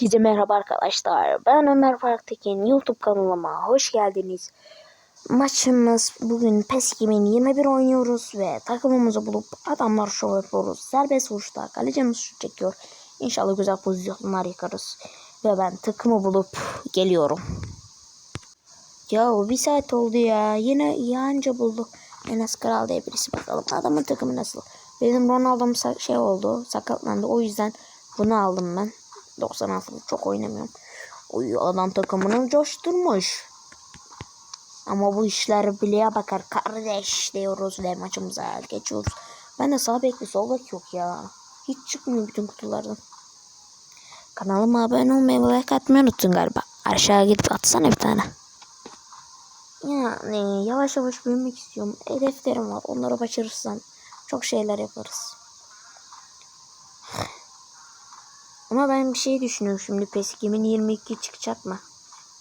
Herkese merhaba arkadaşlar. Ben Ömer Farktekin. YouTube kanalıma hoş geldiniz. Maçımız bugün PES 2021 oynuyoruz ve takımımızı bulup adamlar şov yapıyoruz. Serbest vuruşta kalecimiz şut çekiyor. İnşallah güzel pozisyonlar yakarız. Ve ben takımı bulup geliyorum. Ya bir saat oldu ya. Yine iyi anca bulduk. Enes Kral diye birisi bakalım. Adamın takımı nasıl? Benim Ronaldo'm şey oldu. Sakatlandı. O yüzden bunu aldım ben. 96 çok oynamıyorum. Uy adam takımını coşturmuş. Ama bu işler bileğe bakar kardeş diyoruz ve maçımıza geçiyoruz. Ben de sağ bekli sol bek yok ya. Hiç çıkmıyor bütün kutulardan. Kanalıma abone olmayı ve like atmayı unuttun galiba. Aşağı gidip atsana bir tane. Yani yavaş yavaş büyümek istiyorum. Hedeflerim var. Onları başarırsam çok şeyler yaparız. Ama ben bir şey düşünüyorum şimdi PES 2022 çıkacak mı?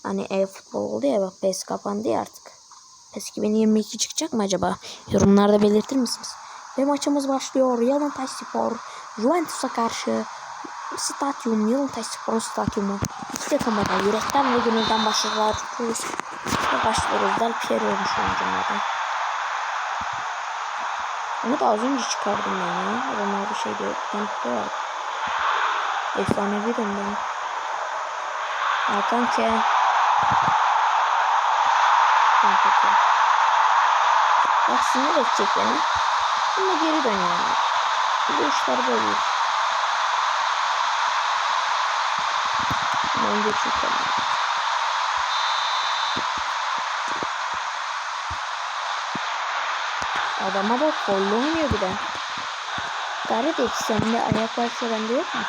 Hani e-futbol oldu ya bak PES kapandı ya artık. PES 2022 çıkacak mı acaba? Yorumlarda belirtir misiniz? Ve maçımız başlıyor. Yalıntaş Spor, Juventus'a karşı stadyum, Yalıntaş Spor stadyumu. İki takıma da yürekten ve gönülden başarılar tutuyoruz. Ve başlıyoruz. Del Piero olmuş oyunculardan. Onu da az önce çıkardım ben ya. Ronaldo şey diyor. Bir kutu vardı. Efsanevi döndüm. Hakan K. Hakan K. Bak sinir edecek beni. Ama geri dönüyorum. Bu işler böyle. Ben geçiyorum. Adama bak kollu oynuyor bir de. Kardeş sende ayak varsa bende yok mu?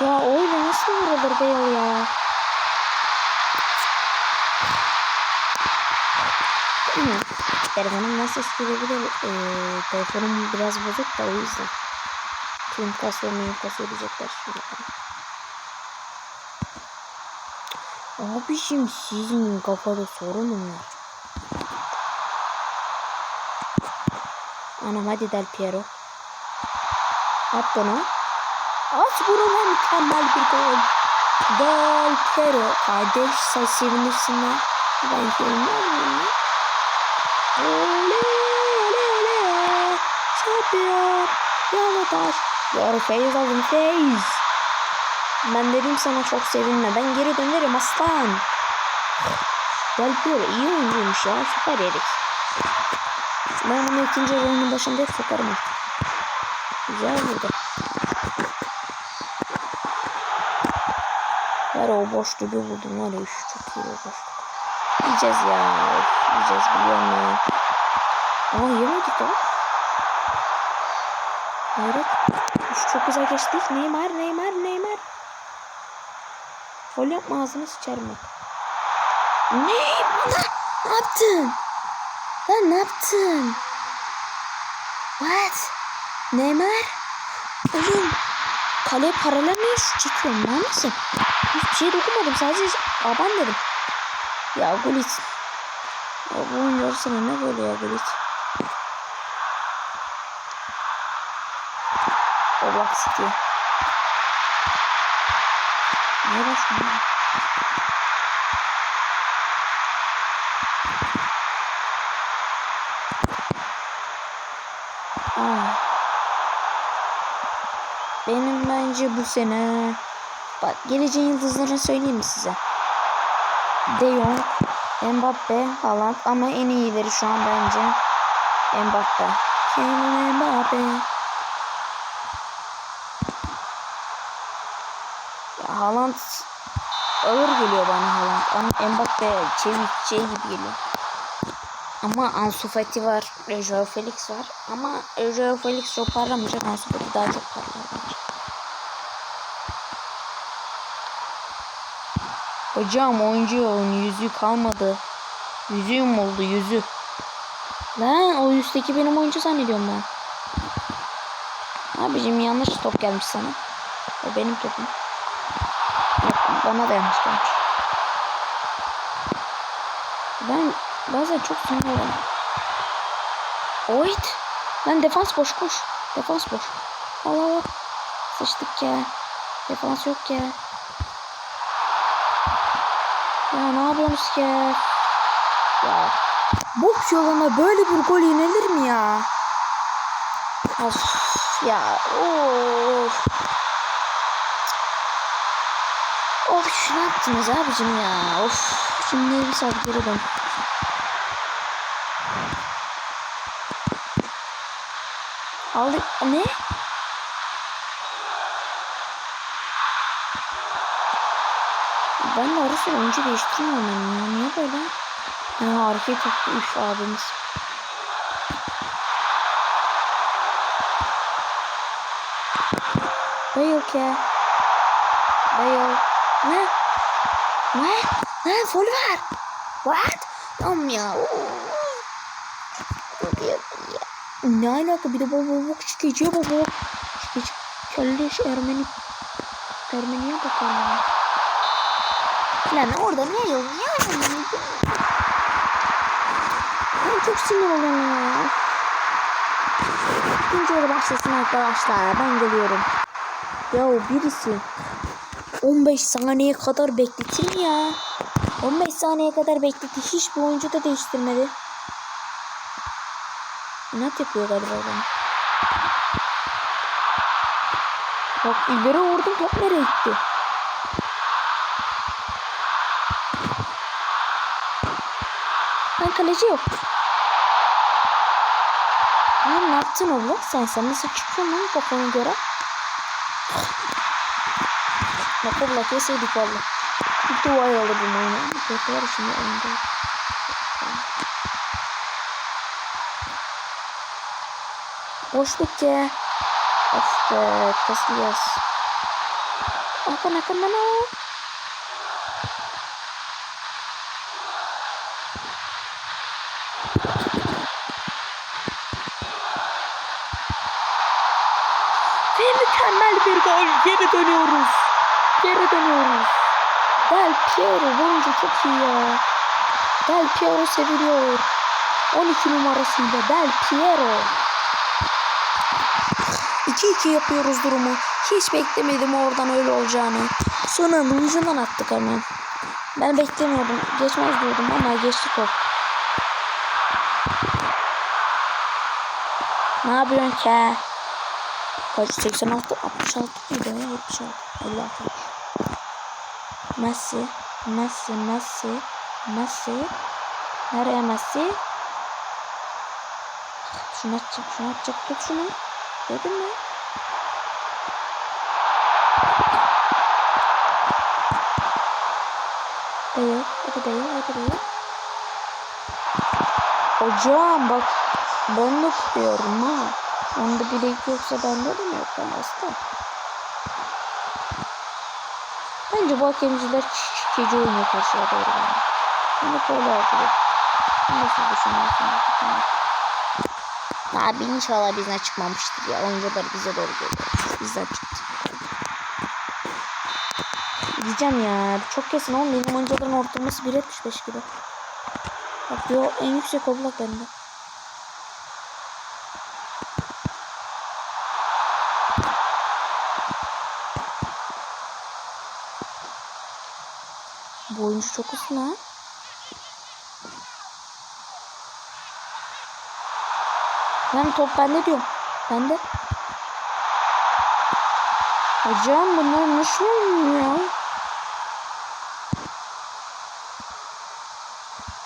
Ya öyle nasıl vurulur Bale ya? Telefonum nasıl isteyebilir? Ee, telefonum biraz bozuk da o yüzden. Film kasıyor, miyim kasıyor diyecekler şimdi. Abiciğim sizin kafada sorun mu var? Anam hadi Del Piero. At bunu. At bunu lan mükemmel bir gol. Del Piero. Kardeş sen sevinirsin lan. Ben sevinmem lan. Ole ole ole. Şampiyon. Yalataş. Your face of face. Ben dedim sana çok sevinme. Ben geri dönerim aslan. Del Piero iyi oyuncuymuş ya. Süper herif. Ben bunu ikinci oyunun başında hep sokarım. Güzel burada. Var o boş gibi buldum var ya üf, çok iyi o boş. Yiyeceğiz ya. Yiyeceğiz biliyorum ya. Ama yemedik o. Hayret. Üf, çok güzel geçtik. Neymar, Neymar, Neymar. Fol yapma ağzını sıçarım bak. Neymar ne yaptın? Lan ne yaptın? What? Neymar? Oğlum kale paralarını şu çekiyorum lan mısın? Hiçbir şey dokunmadım sadece aban dedim. Ya Gullit. Ya bu oyun yarısına ne böyle ya Gullit? Oblak City. Ne başlıyor? Ah. Benim bence bu sene bak geleceğin yıldızlarını söyleyeyim mi size? De Jong, Mbappe, Haaland ama en iyileri şu an bence Mbappe. Kylian Mbappe. Ya Haaland ağır geliyor bana Haaland ama Mbappe çevik şey gibi geliyor. Ama Ansu Fati var, Joao Felix var. Ama Joao Felix çok parlamayacak, Ansu Fati daha çok parlar bence. Hocam oyuncu yolun yüzüğü kalmadı. Yüzüğüm oldu yüzü. Lan o üstteki benim oyuncu zannediyorum ben. Abicim yanlış top gelmiş sana. O benim topum. Yok bana da yanlış gelmiş. Ben bazen çok sinirliyim. Oyt. Lan defans boş koş. Defans boş. Al al al. Sıçtık ya. Defans yok ya. Ya ne yapıyorsunuz ki? Ya. Boks yoluna böyle bir gol yenilir mi ya? Of ya. Of. Of şunu yaptınız abicim ya. Of. Şimdi bir saat geri. Aldık. Ne? Ben de ara sıra oyuncu değiştirmiyorum ben ya. Niye böyle? Ha, hareket etti üf abimiz. Bale ke. Bale. Ne? Ne? Ne? Full ver. What? Tamam ya. Ne alaka bir de baba baba şikeci baba. Şikeci. Kelleş Ermeni. Ermeniye bakalım. Lan orada niye yok ya? Ben çok sinir oluyorum ya. İkinci yarı başlasın arkadaşlar. Ben geliyorum. Ya birisi 15 saniye kadar bekletir ya? 15 saniye kadar bekletti. Hiçbir oyuncu da değiştirmedi. İnat yapıyor galiba adam. Bak ileri vurdum top nereye gitti? Kaleci yok. Ne yaptın oğlum? Sen sen nasıl çıkıyorsun lan kafana göre? Bak oğlum keseydik valla. Bir duayı alırdım oyunu. Dört var şimdi oyunda. Boşluk ya. Be kasılıyoruz. Hakan Hakan bana. Ve mükemmel bir gol. Geri dönüyoruz. Geri dönüyoruz. Del Piero oyuncu çok iyi ya. Del Piero seviliyor. 12 numarasıyla Del Piero. 2-2 yapıyoruz durumu. Hiç beklemedim oradan öyle olacağını. Sonra ucundan attık hemen. Ben beklemiyordum. Geçmez diyordum ama geçti top. Ne yapıyorsun ki? Kaç 86 66 mıydı ya 76 56 Messi Messi Messi Messi. Nereye Messi? Şunu atacak şunu atacak. Tut şunu. Dedim mi Değil hadi değil hadi değil. Hocam bak ben de tutuyorum ha Onda bilek yoksa bende de mi yok ben hasta? Bence bu hakemciler şikeci oynuyor karşıya doğru yani. Böyle yapıyor. Nasıl düşünüyorsunuz? Abi inşallah bizden çıkmamıştır ya. Oyuncular bize doğru geliyor. Bizden çıktı. Diyeceğim ya. Çok kesin oğlum. Benim oyuncuların ortalaması 1.75 kilo. Bak diyor en yüksek oblak bende. Oyuncu çok ha. Lan top bende diyorum. Bende. Hocam bunlar nasıl oynuyor ya?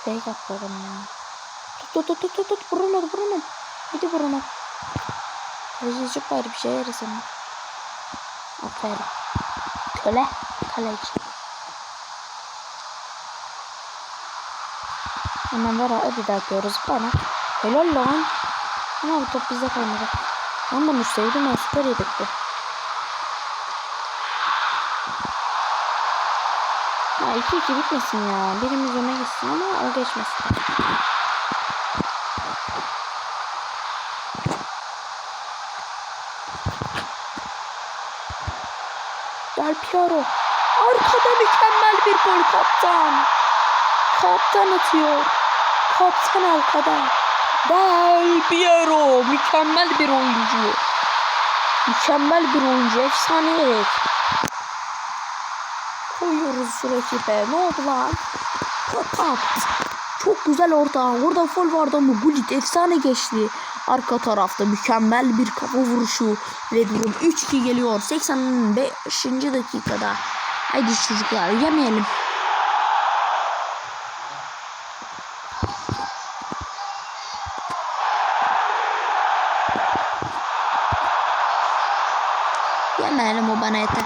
Fake atladım ya. Tut tut tut tut tut. Bruno Bruno. Hadi Bruno. Kalecici bari bir şey yarasın. Aferin. Köle. Kaleci. Hemen var hadi daha atıyoruz bana. Helal lan. Ama bu top bizde kalmadı. Ben bunu sevdim ben süper yedikti. Ha 2-2 bitmesin ya. Birimiz öne gitsin ama o geçmesin. Del Piero. Arkada mükemmel bir gol kaptan. Kaptan atıyor. Kaptan arkada. Del Piero mükemmel bir oyuncu. Mükemmel bir oyuncu. Efsane. Koyuyoruz rakibe. Ne oldu lan? Kapat. Çok güzel orta. Orada fol vardı ama Gullit efsane geçti. Arka tarafta mükemmel bir kafa vuruşu. Ve durum 3-2 geliyor. 85. dakikada. Haydi çocuklar yemeyelim. Yemeyelim o bana yeter.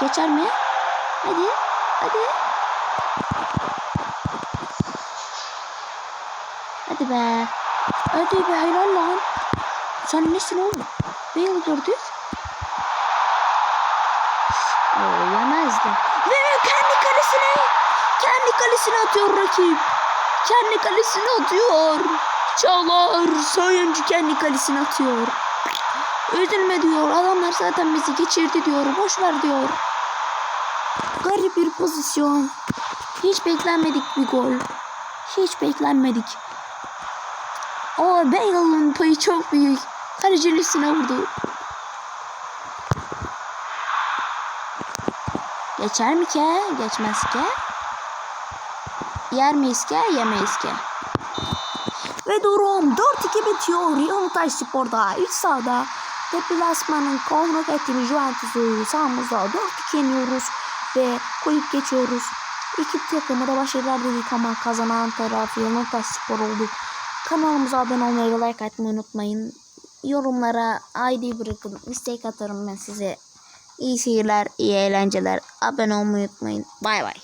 Geçer mi? Hadi. Hadi. Hadi be. Hadi be helal lan. Sen nesin oğlum? Bale gördük. Oo yemezdi. Ve kendi kalesine. Kendi kalesine atıyor rakip. Kendi kalesine atıyor. Çalar. Sayıncı kendi kalesine atıyor. Üzülme diyor. Adamlar zaten bizi geçirdi diyor. Boş ver diyor. Garip bir pozisyon. Hiç beklenmedik bir gol. Hiç beklenmedik. Ama Bale'ın payı çok büyük. Kalecilisine vurdu. Geçer mi ki? Geçmez ki. Yer miyiz ki? Yemeyiz ki. Ve durum 4-2 bitiyor. Real Spor'da ilk sahada deplasmanın konuk ettiğimiz Juventus'u sahamızda 4-2 yeniyoruz ve koyup geçiyoruz. İki takımı da başarılar dedik ama kazanan taraf Real Spor oldu. Kanalımıza abone olmayı ve like atmayı unutmayın. Yorumlara ID bırakın. istek atarım ben size. İyi seyirler, iyi eğlenceler. Abone olmayı unutmayın. Bay bay.